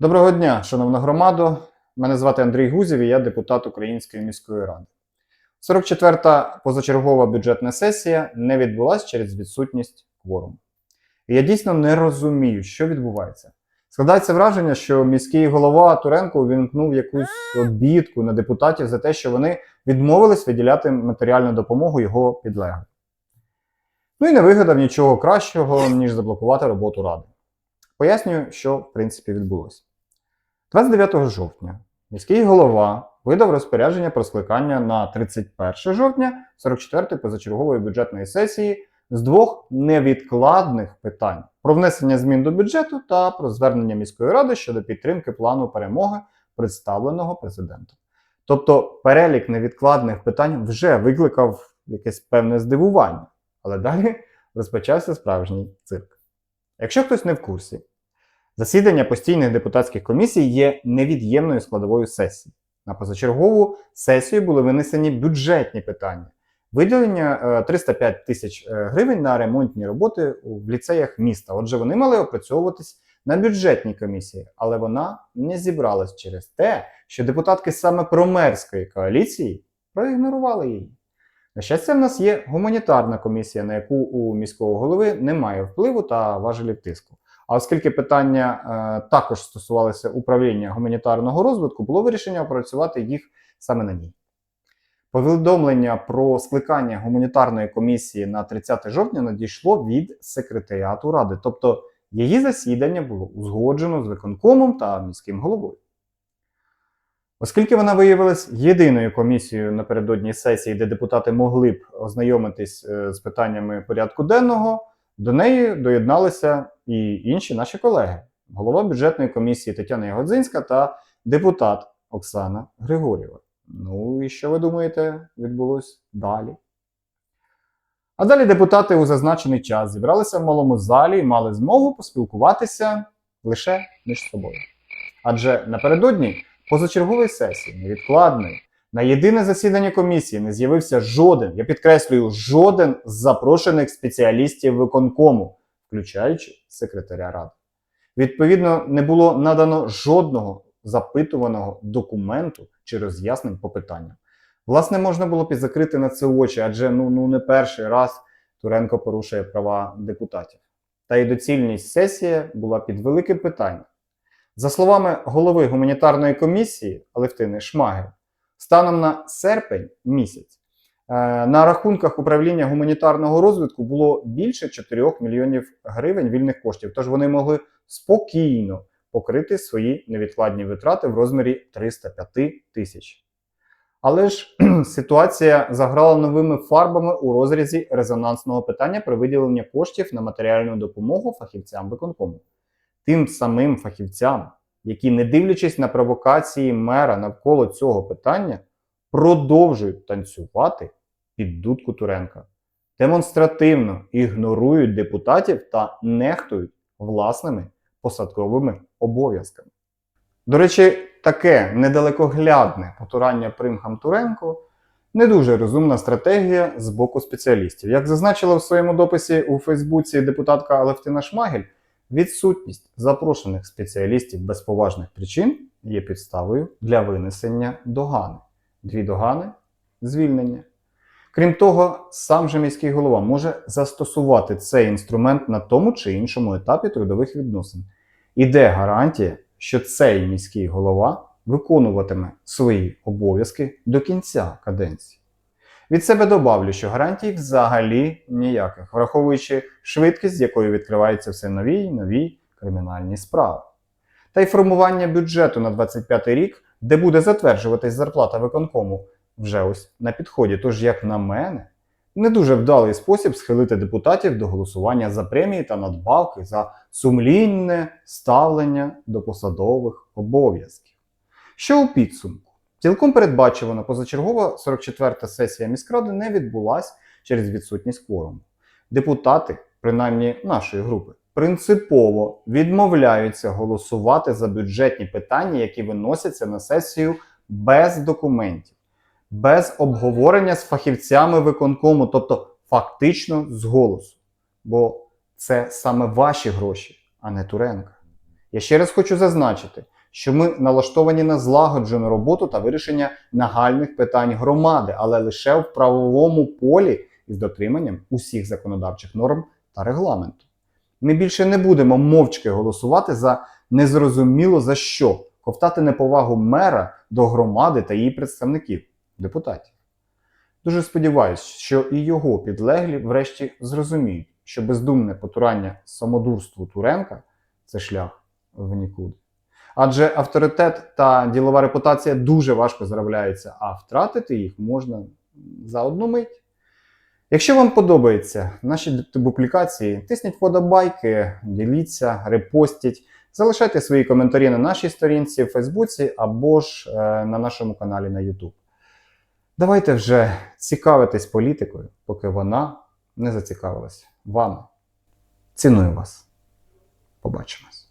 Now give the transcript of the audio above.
Доброго дня, шановна громадо. Мене звати Андрій Гузів і я депутат Української міської ради. 44-та позачергова бюджетна сесія не відбулася через відсутність кворуму. І я дійсно не розумію, що відбувається. Складається враження, що міський голова Туренко увімкнув якусь обідку на депутатів за те, що вони відмовились виділяти матеріальну допомогу його підлеглим. Ну і не вигадав нічого кращого, ніж заблокувати роботу ради. Пояснюю, що в принципі відбулося. 29 жовтня міський голова видав розпорядження про скликання на 31 жовтня 44-ї позачергової бюджетної сесії з двох невідкладних питань: про внесення змін до бюджету та про звернення міської ради щодо підтримки плану перемоги, представленого президентом. Тобто перелік невідкладних питань вже викликав якесь певне здивування, але далі розпочався справжній цирк. Якщо хтось не в курсі, засідання постійних депутатських комісій є невід'ємною складовою сесії. На позачергову сесію були винесені бюджетні питання. Виділення е, 305 тисяч е, гривень на ремонтні роботи в ліцеях міста. Отже, вони мали опрацьовуватись на бюджетній комісії, але вона не зібралась через те, що депутатки саме промерської коаліції проігнорували її. На щастя, в нас є гуманітарна комісія, на яку у міського голови немає впливу та важелів тиску. А оскільки питання е, також стосувалися управління гуманітарного розвитку, було вирішення опрацювати їх саме на ній. Повідомлення про скликання гуманітарної комісії на 30 жовтня надійшло від секретаріату ради, тобто її засідання було узгоджено з виконкомом та міським головою. Оскільки вона виявилась єдиною комісією напередодні сесії, де депутати могли б ознайомитись е, з питаннями порядку денного, до неї доєдналися і інші наші колеги: голова бюджетної комісії Тетяна Ягодзинська та депутат Оксана Григорєва. Ну і що ви думаєте, відбулось далі? А далі депутати у зазначений час зібралися в малому залі і мали змогу поспілкуватися лише між собою. Адже напередодні позачергової сесії, невідкладної, на єдине засідання комісії не з'явився жоден, я підкреслюю, жоден з запрошених спеціалістів виконкому, включаючи секретаря ради. Відповідно, не було надано жодного запитуваного документу чи роз'яснень по питанням. Власне, можна було б і закрити на це очі, адже ну, ну не перший раз Туренко порушує права депутатів. Та й доцільність сесії була під великим питанням. За словами голови гуманітарної комісії Алевтини Шмагер, станом на серпень місяць е, на рахунках управління гуманітарного розвитку було більше 4 мільйонів гривень вільних коштів, тож вони могли спокійно покрити свої невідкладні витрати в розмірі 305 тисяч. Але ж ситуація заграла новими фарбами у розрізі резонансного питання про виділення коштів на матеріальну допомогу фахівцям виконкому. Тим самим фахівцям, які, не дивлячись на провокації мера навколо цього питання, продовжують танцювати під дудку Туренка, демонстративно ігнорують депутатів та нехтують власними посадковими обов'язками. До речі, таке недалекоглядне потурання примхам Туренко не дуже розумна стратегія з боку спеціалістів. Як зазначила в своєму дописі у Фейсбуці депутатка Алевтина Шмагель, відсутність запрошених спеціалістів без поважних причин є підставою для винесення догани. Дві догани звільнення. Крім того, сам же міський голова може застосувати цей інструмент на тому чи іншому етапі трудових відносин. І де гарантія, що цей міський голова виконуватиме свої обов'язки до кінця каденції? Від себе добавлю, що гарантій взагалі ніяких, враховуючи швидкість, з якою відкриваються все нові й нові кримінальні справи. Та й формування бюджету на 25 рік, де буде затверджуватись зарплата виконкому, вже ось на підході. Тож, як на мене, не дуже вдалий спосіб схилити депутатів до голосування за премії та надбавки за сумлінне ставлення до посадових обов'язків. Що у підсумку? Цілком передбачувано, позачергова 44-та сесія міськради не відбулась через відсутність кворуму. Депутати, принаймні нашої групи, принципово відмовляються голосувати за бюджетні питання, які виносяться на сесію без документів, без обговорення з фахівцями виконкому, тобто фактично з голосу. Бо це саме ваші гроші, а не Туренка. Я ще раз хочу зазначити, що ми налаштовані на злагоджену роботу та вирішення нагальних питань громади, але лише в правовому полі із дотриманням усіх законодавчих норм та регламенту. Ми більше не будемо мовчки голосувати за незрозуміло за що, ковтати неповагу мера до громади та її представників, депутатів. Дуже сподіваюся, що і його підлеглі врешті зрозуміють, що бездумне потурання самодурству Туренка це шлях в нікуди. Адже авторитет та ділова репутація дуже важко заробляються, а втратити їх можна за одну мить. Якщо вам подобаються наші публікації, тисніть вподобайки, діліться, репостіть, залишайте свої коментарі на нашій сторінці в Фейсбуці або ж е, на нашому каналі на YouTube. Давайте вже цікавитись політикою, поки вона не зацікавилась вами. Ціную вас. Побачимось.